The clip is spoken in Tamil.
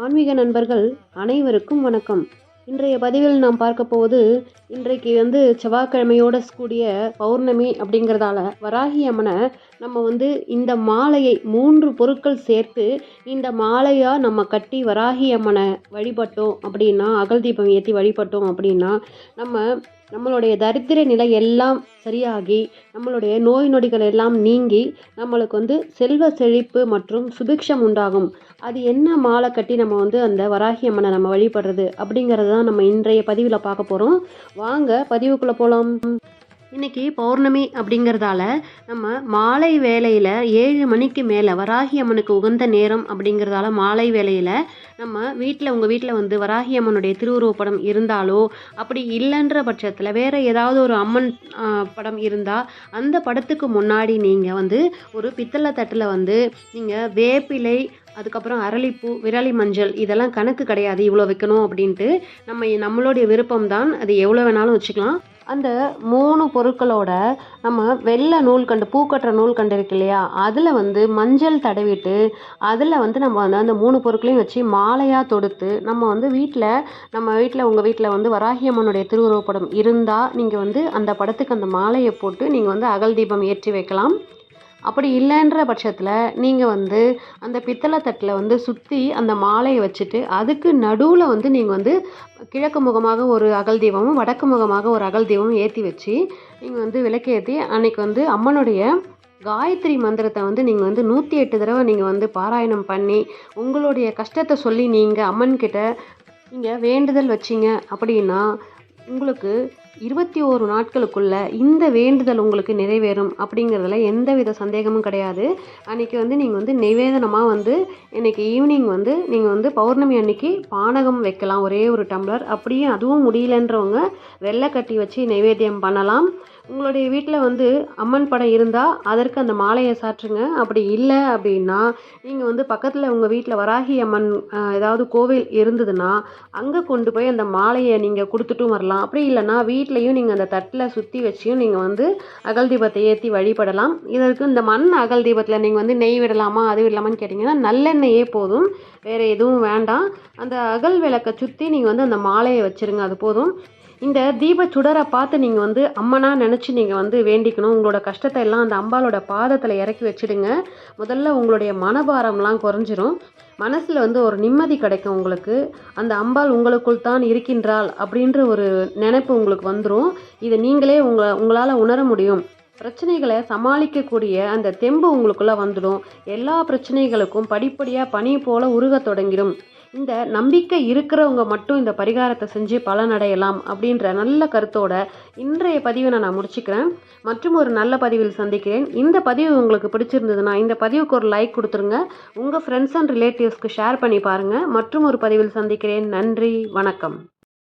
ஆன்மீக நண்பர்கள் அனைவருக்கும் வணக்கம். இன்றைய பதிவில் நாம் பார்க்க போவது இன்றைக்கு வந்து செவ்வாய்க்கிழமையோட கூடிய பௌர்ணமி அப்படிங்கிறதால வராகி அம்மனை நம்ம வந்து இந்த மாலையை மூன்று பொருட்கள் சேர்த்து இந்த மாலையாக நம்ம கட்டி வராகி அம்மனை வழிபட்டோம் அப்படின்னா அகல் தீபம் ஏற்றி வழிபட்டோம் அப்படின்னா நம்ம நம்மளுடைய தரித்திர நிலை எல்லாம் சரியாகி நம்மளுடைய நோய் நொடிகள் எல்லாம் நீங்கி நம்மளுக்கு வந்து செல்வ செழிப்பு மற்றும் சுபிக்ஷம் உண்டாகும். அது என்ன மாலை கட்டி நம்ம வந்து அந்த வராகி அம்மனை நம்ம வழிபடுறது அப்படிங்கிறது தான் நம்ம இன்றைய பதிவில் பார்க்க போகிறோம் வாங்க பதிவுக்குள்ளே போகலாம் இன்றைக்கி பௌர்ணமி அப்படிங்கிறதால நம்ம மாலை வேலையில் ஏழு மணிக்கு மேலே வராகி அம்மனுக்கு உகந்த நேரம் அப்படிங்கிறதால மாலை வேலையில் நம்ம வீட்டில் உங்கள் வீட்டில் வந்து வராகி அம்மனுடைய திருவுருவப்படம் இருந்தாலோ அப்படி இல்லைன்ற பட்சத்தில் வேறு ஏதாவது ஒரு அம்மன் படம் இருந்தால் அந்த படத்துக்கு முன்னாடி நீங்கள் வந்து ஒரு பித்தளை தட்டில் வந்து நீங்கள் வேப்பிலை அதுக்கப்புறம் அரளிப்பூ விரலி மஞ்சள் இதெல்லாம் கணக்கு கிடையாது இவ்வளோ வைக்கணும் அப்படின்ட்டு நம்ம நம்மளுடைய விருப்பம் தான் அது எவ்வளோ வேணாலும் வச்சுக்கலாம். அந்த மூணு பொருட்களோட நம்ம வெள்ளை நூல்கண்டு பூக்கட்டுற நூல்கண்டு இருக்கு இல்லையா? அதில் வந்து மஞ்சள் தடவிட்டு அதில் வந்து நம்ம வந்து அந்த மூணு பொருட்களையும் வச்சு மாலையாக தொடுத்து நம்ம வந்து வீட்டில் நம்ம வீட்டில் உங்கள் வீட்டில் வந்து வராகியம்மனுடைய திருவுருவப்படம் இருந்தால் நீங்கள் வந்து அந்த படத்துக்கு அந்த மாலையை போட்டு நீங்கள் வந்து அகல் தீபம் ஏற்றி வைக்கலாம். அப்படி இல்லைன்ற பட்சத்தில் நீங்கள் வந்து அந்த பித்தளை தட்டில் வந்து சுற்றி அந்த மாலையை வச்சுட்டு அதுக்கு நடுவில் வந்து நீங்கள் வந்து கிழக்கு முகமாக ஒரு அகல் தீபமும் வடக்கு முகமாக ஒரு அகல் தீபமும் ஏற்றி வச்சு நீங்கள் வந்து விளக்கேற்றி அன்னைக்கு வந்து அம்மனுடைய காயத்ரி மந்திரத்தை வந்து நீங்கள் வந்து நூற்றி எட்டு தடவை நீங்கள் வந்து பாராயணம் பண்ணி உங்களுடைய கஷ்டத்தை சொல்லி நீங்கள் அம்மன்கிட்ட நீங்கள் வேண்டுதல் வச்சிங்க அப்படின்னா உங்களுக்கு இருபத்தி ஓரு நாட்களுக்குள்ள இந்த வேண்டுதல் உங்களுக்கு நிறைவேறும் அப்படிங்கிறதுல எந்த வித சந்தேகமும் கிடையாது. அன்றைக்கி வந்து நீங்கள் வந்து நிவேதனமாக வந்து இன்றைக்கி ஈவினிங் வந்து நீங்கள் வந்து பௌர்ணமி அன்னைக்கு பானகம் வைக்கலாம் ஒரே ஒரு டம்ளர். அப்படியே அதுவும் முடியலன்றவங்க வெள்ளை கட்டி வச்சு நைவேத்தியம் பண்ணலாம். உங்களுடைய வீட்டில் வந்து அம்மன் படம் இருந்தால் அதற்கு அந்த மாலையை சாற்றுங்க. அப்படி இல்லை அப்படின்னா நீங்கள் வந்து பக்கத்தில் உங்கள் வீட்டில் வராகி அம்மன் ஏதாவது கோவில் இருந்ததுன்னா அங்கே கொண்டு போய் அந்த மாலையை நீங்கள் கொடுத்துட்டும் வரலாம். அப்படி இல்லைன்னா வீட்லேயும் நீங்கள் அந்த தட்டில் சுற்றி வச்சியும் நீங்கள் வந்து அகல் தீபத்தை ஏற்றி வழிபடலாம். இதற்கு இந்த மண் அகல் தீபத்தில் நீங்கள் வந்து நெய் விடலாமா அது விடலாமான்னு கேட்டிங்கன்னா நல்லெண்ணெயே போதும். வேறு எதுவும் வேண்டாம். அந்த அகல் விளக்கை சுற்றி நீங்கள் வந்து அந்த மாலையை வச்சுருங்க. அது போதும். இந்த தீப சுடரை பார்த்து நீங்கள் வந்து அம்மனாக நினச்சி நீங்கள் வந்து வேண்டிக்கணும். உங்களோட கஷ்டத்தை எல்லாம் அந்த அம்பாலோட பாதத்தில் இறக்கி வச்சுடுங்க. முதல்ல உங்களுடைய மனபாரம்லாம் குறைஞ்சிரும். மனசில் வந்து ஒரு நிம்மதி கிடைக்கும் உங்களுக்கு. அந்த அம்பாள் உங்களுக்குள் தான் இருக்கின்றாள் அப்படின்ற ஒரு நினைப்பு உங்களுக்கு வந்துடும் இதை நீங்களே உங்களை உங்களால் உணர முடியும். பிரச்சனைகளை சமாளிக்கக்கூடிய அந்த தெம்பு உங்களுக்குள்ளே வந்துடும். எல்லா பிரச்சனைகளுக்கும் படிப்படியாக பனி போல உருக தொடங்கிடும் இந்த நம்பிக்கை இருக்கிறவங்க மட்டும் இந்த பரிகாரத்தை செஞ்சு பலனடையலாம் அப்படின்ற நல்ல கருத்தோட இன்றைய பதிவை நான் முடிச்சுக்கிறேன். மற்றும் ஒரு நல்ல பதிவில் சந்திக்கிறேன். இந்த பதிவு உங்களுக்கு பிடிச்சிருந்ததுன்னா இந்த பதிவுக்கு ஒரு லைக் கொடுத்துருங்க. உங்கள் ஃப்ரெண்ட்ஸ் அண்ட் ரிலேட்டிவ்ஸ்க்கு ஷேர் பண்ணி பாருங்கள் மற்றும் ஒரு பதிவில் சந்திக்கிறேன். நன்றி. வணக்கம்.